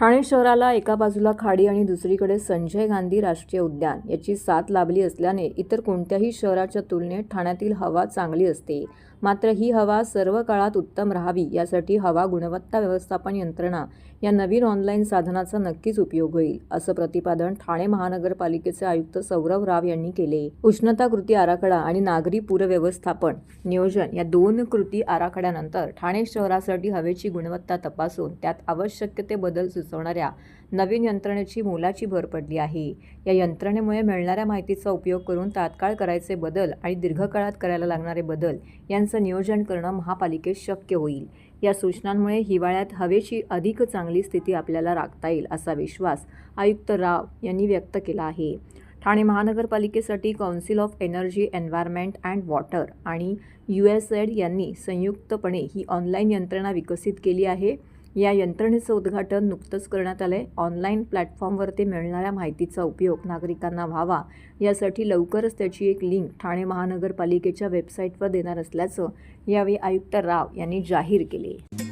ठाणे शहराला एका बाजूला खाडी आणि दुसरीकडे संजय गांधी राष्ट्रीय उद्यान याची साथ लाभली असल्याने इतर कोणत्याही शहराच्या तुलनेत ठाण्यातील हवा चांगली असते. मात्र ही हवा सर्व काळात उत्तम राहावी यासाठी हवा गुणवत्ता व्यवस्थापन यंत्रणा या नवीन ऑनलाईन साधनाचा नक्कीच उपयोग होईल असं प्रतिपादन ठाणे महानगरपालिकेचे आयुक्त सौरव राव यांनी केले. उष्णता कृती आराखडा आणि नागरी पूरव्यवस्थापन नियोजन या दोन कृती आराखड्यानंतर ठाणे शहरासाठी हवेची गुणवत्ता तपासून त्यात आवश्यक ते बदल सुचवणाऱ्या नवीन यंत्रणेची मोलाची भर पडली आहे. या यंत्रणेमुळे मिळणाऱ्या माहितीचा उपयोग करून तात्काळ करायचे बदल आणि दीर्घकाळात करायला लागणारे बदल यांचं नियोजन करणं महापालिकेत शक्य होईल. या सूचनांमुळे हिवाळ्यात हवेची अधिक चांगली स्थिती आपल्याला राखता येईल असा विश्वास आयुक्त राव यांनी व्यक्त केला आहे. Thane महानगरपालिकेसाठी council of energy environment and water आणि यू एस एड यांनी संयुक्तपणे ही ऑनलाईन यंत्रणा विकसित केली आहे. या यंत्रणेचं उद्घाटन नुकतंच करण्यात आलं आहे ऑनलाईन प्लॅटफॉर्मवरती मिळणाऱ्या माहितीचा उपयोग नागरिकांना व्हावा यासाठी लवकरच त्याची एक लिंक ठाणे महानगरपालिकेच्या वेबसाईटवर देणार असल्याचं यावेळी आयुक्त राव यांनी जाहीर केले.